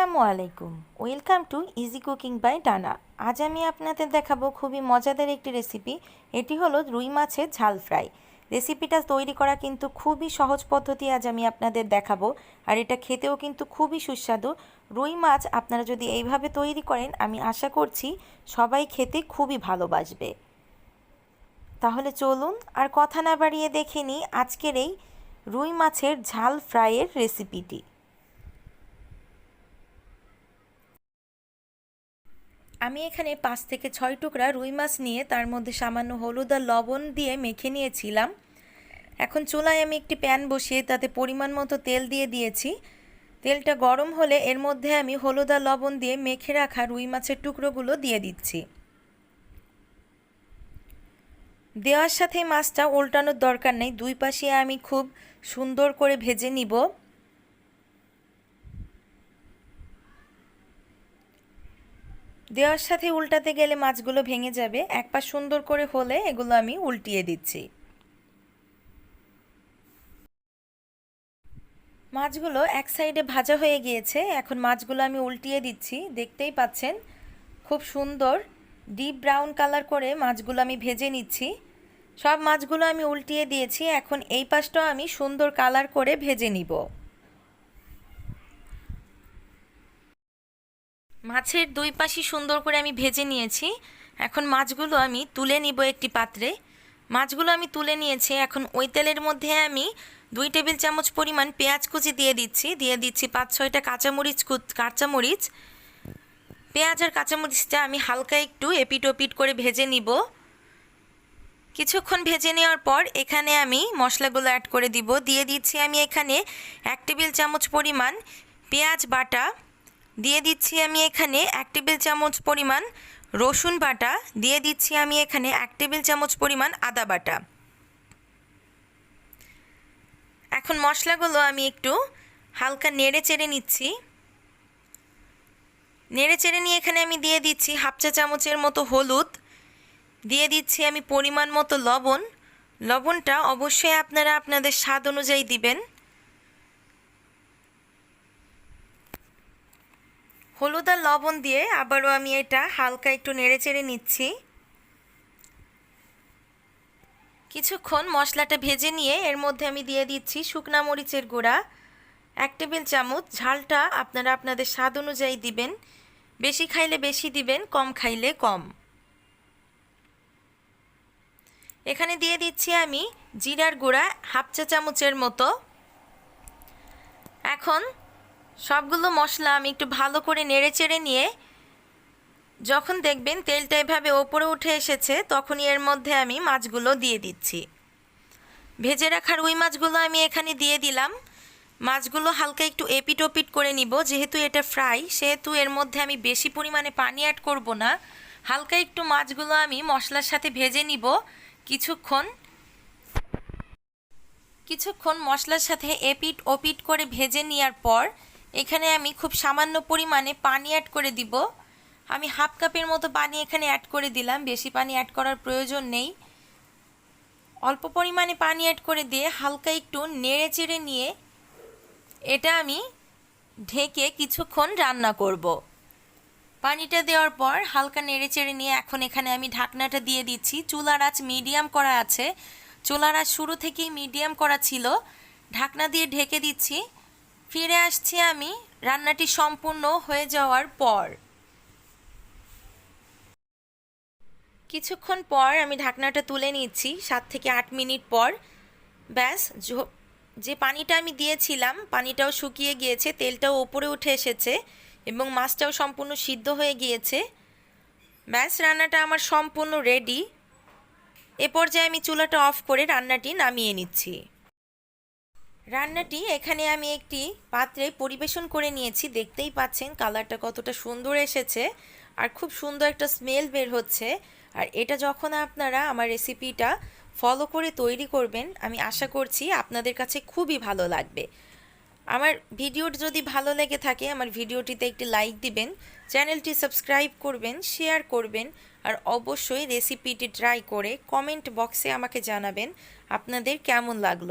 আসসালামু আলাইকুম। Welcome to easy cooking by Dana. আজ আমি আপনাদের দেখাবো খুবই মজাদার একটি রেসিপি। এটি হলো রুই মাছের ঝাল ফ্রাই। রেসিপিটা তৈরি করা কিন্তু খুবই সহজ পদ্ধতি আজ আমি আপনাদের দেখাবো। আর এটা খেতেও কিন্তু খুবই সুস্বাদু। রুই মাছ আপনারা যদি এইভাবে তৈরি করেন, আমি আশা করছি সবাই খেতে খুবই ভালোবাসবে। তাহলে চলুন আর কথা না বাড়িয়ে দেখে নিই আজকের এই রুই মাছের ঝাল ফ্রাইয়ের রেসিপিটি। আমি এখানে পাঁচ থেকে ছয় টুকরা রুই মাছ নিয়ে তার মধ্যে সামান্য হলুদ আর লবণ দিয়ে মেখে নিয়েছিলাম। এখন চুলায় আমি একটি প্যান বসিয়ে তাতে পরিমাণ মতো তেল দিয়ে দিয়েছি। তেলটা গরম হলে এর মধ্যে আমি হলুদ আর লবণ দিয়ে মেখে রাখা রুই মাছের টুকরোগুলো দিয়ে দিচ্ছি। দেওয়ার সাথে মাছটা উল্টানোর দরকার নেই। দুই পাশে আমি খুব সুন্দর করে ভেজে নিব। দেওয়ার সাথে উল্টাতে গেলে মাছগুলো ভেঙে যাবে। এক পা সুন্দর করে হলে এগুলো আমি উল্টিয়ে দিচ্ছি। মাছগুলো এক সাইডে ভাজা হয়ে গিয়েছে। এখন মাছগুলো আমি উল্টিয়ে দিচ্ছি। দেখতেই পাচ্ছেন, খুব সুন্দর ডিপ ব্রাউন কালার করে মাছগুলো আমি ভেজে নিচ্ছি। সব মাছগুলো আমি উল্টিয়ে দিয়েছি। এখন এই পাশটাও আমি সুন্দর কালার করে ভেজে নিব। মাছের দুই পাশই সুন্দর করে আমি ভেজে নিয়েছি। এখন মাছগুলো আমি তুলে নিব একটি পাত্রে। মাছগুলো আমি তুলে নিয়েছি। এখন ওই তেলের মধ্যে আমি দুই টেবিল চামচ পরিমাণ পেঁয়াজ কুচি দিয়ে দিচ্ছি। দিয়ে দিচ্ছি পাঁচ ছয়টা কাঁচামরিচ কাঁচামরিচ। পেঁয়াজ আর কাঁচামরিচটা আমি হালকা একটু এপিট ওপিট করে ভেজে নিব। কিছুক্ষণ ভেজে নেওয়ার পর এখানে আমি মশলাগুলো অ্যাড করে দিব। দিয়ে দিচ্ছি আমি এখানে এক টেবিল চামচ পরিমাণ পেঁয়াজ বাটা। দিয়ে দিচ্ছি আমি এখানে এক টেবিল চামচ পরিমাণ রসুন বাটা। দিয়ে দিচ্ছি আমি এখানে এক টেবিল চামচ পরিমাণ আদা বাটা। এখন মশলাগুলো আমি একটু হালকা নেড়ে চেড়ে নিচ্ছি। নেড়ে চেড়ে নিয়ে এখানে আমি দিয়ে দিচ্ছি হাফ চা চামচের মতো হলুদ। দিয়ে দিচ্ছি আমি পরিমাণ মতো লবণ। লবণটা অবশ্যই আপনারা আপনাদের স্বাদ অনুযায়ী দিবেন। হলুদ আর লবণ দিয়ে আবারও আমি এটা হালকা একটু নেড়ে চেড়ে নিচ্ছি। কিছুক্ষণ মশলাটা ভেজে নিয়ে এর মধ্যে আমি দিয়ে দিচ্ছি শুকনা মরিচের গুঁড়া। এক টেবিল চামচ ঝালটা আপনারা আপনাদের স্বাদ অনুযায়ী দিবেন। বেশি খাইলে বেশি দিবেন, কম খাইলে কম। এখানে দিয়ে দিচ্ছি আমি জিরার গুঁড়া হাফ চা চামচের মতো। এখন সবগুলো মশলা আমি একটু ভালো করে নেড়ে চেড়ে নিয়ে যখন দেখবেন তেলটা এভাবে ওপরে উঠে এসেছে, তখনই এর মধ্যে আমি মাছগুলো দিয়ে দিচ্ছি। ভেজে রাখার ওই মাছগুলো আমি এখানে দিয়ে দিলাম। মাছগুলো হালকা একটু এপিট ওপিট করে নিব, যেহেতু এটা ফ্রাই, সেহেতু এর মধ্যে আমি বেশি পরিমাণে পানি অ্যাড করব না। হালকা একটু মাছগুলো আমি মশলার সাথে ভেজে নিব। কিছুক্ষণ কিছুক্ষণ মশলার সাথে এপিট ওপিট করে ভেজে নেওয়ার পর এখানে আমি খুব সামান্য পরিমাণে পানি অ্যাড করে দিব। আমি হাফ কাপের মতো পানি এখানে অ্যাড করে দিলাম। বেশি পানি অ্যাড করার প্রয়োজন নেই। অল্প পরিমাণে পানি অ্যাড করে দিয়ে হালকা একটু নেড়ে চেড়ে নিয়ে এটা আমি ঢেকে কিছুক্ষণ রান্না করব। পানিটা দেওয়ার পর হালকা নেড়ে চেড়ে নিয়ে এখন এখানে আমি ঢাকনাটা দিয়ে দিচ্ছি। চুলার আঁচ মিডিয়াম করা আছে। চুলার আঁচ শুরু থেকেই মিডিয়াম করা ছিল। ঢাকনা দিয়ে ঢেকে দিচ্ছি। ফিরে আসছি আমি, রান্নাটি সম্পূর্ণ হয়ে যাওয়ার পর। কিছুক্ষণ পর আমি ঢাকনাটা তুলে নিচ্ছি সাত থেকে আট মিনিট পর। ব্যাস যে পানিটা আমি দিয়েছিলাম, পানিটাও শুকিয়ে গিয়েছে, তেলটাও ওপরে উঠে এসেছে এবং মাছটাও সম্পূর্ণ সিদ্ধ হয়ে গিয়েছে। ব্যাস, রান্নাটা আমার সম্পূর্ণ রেডি। এ পর্যায়ে আমি চুলাটা অফ করে রান্নাটি নামিয়ে নিচ্ছি। রান্নাটি এখানে আমি একটি পাত্রে পরিবেশন করে নিয়েছি। দেখতেই পাচ্ছেন কালারটা কতটা সুন্দর এসেছে আর খুব সুন্দর একটা স্মেল বের হচ্ছে। আর এটা যখন আপনারা আমার রেসিপিটা ফলো করে তৈরি করবেন, আমি আশা করছি আপনাদের কাছে খুবই ভালো লাগবে। আমার ভিডিওটি যদি ভালো লেগে থাকে, আমার ভিডিওটিতে একটি লাইক দিবেন, চ্যানেলটি সাবস্ক্রাইব করবেন, শেয়ার করবেন আর অবশ্যই রেসিপিটি ট্রাই করে কমেন্ট বক্সে আমাকে জানাবেন আপনাদের কেমন লাগল।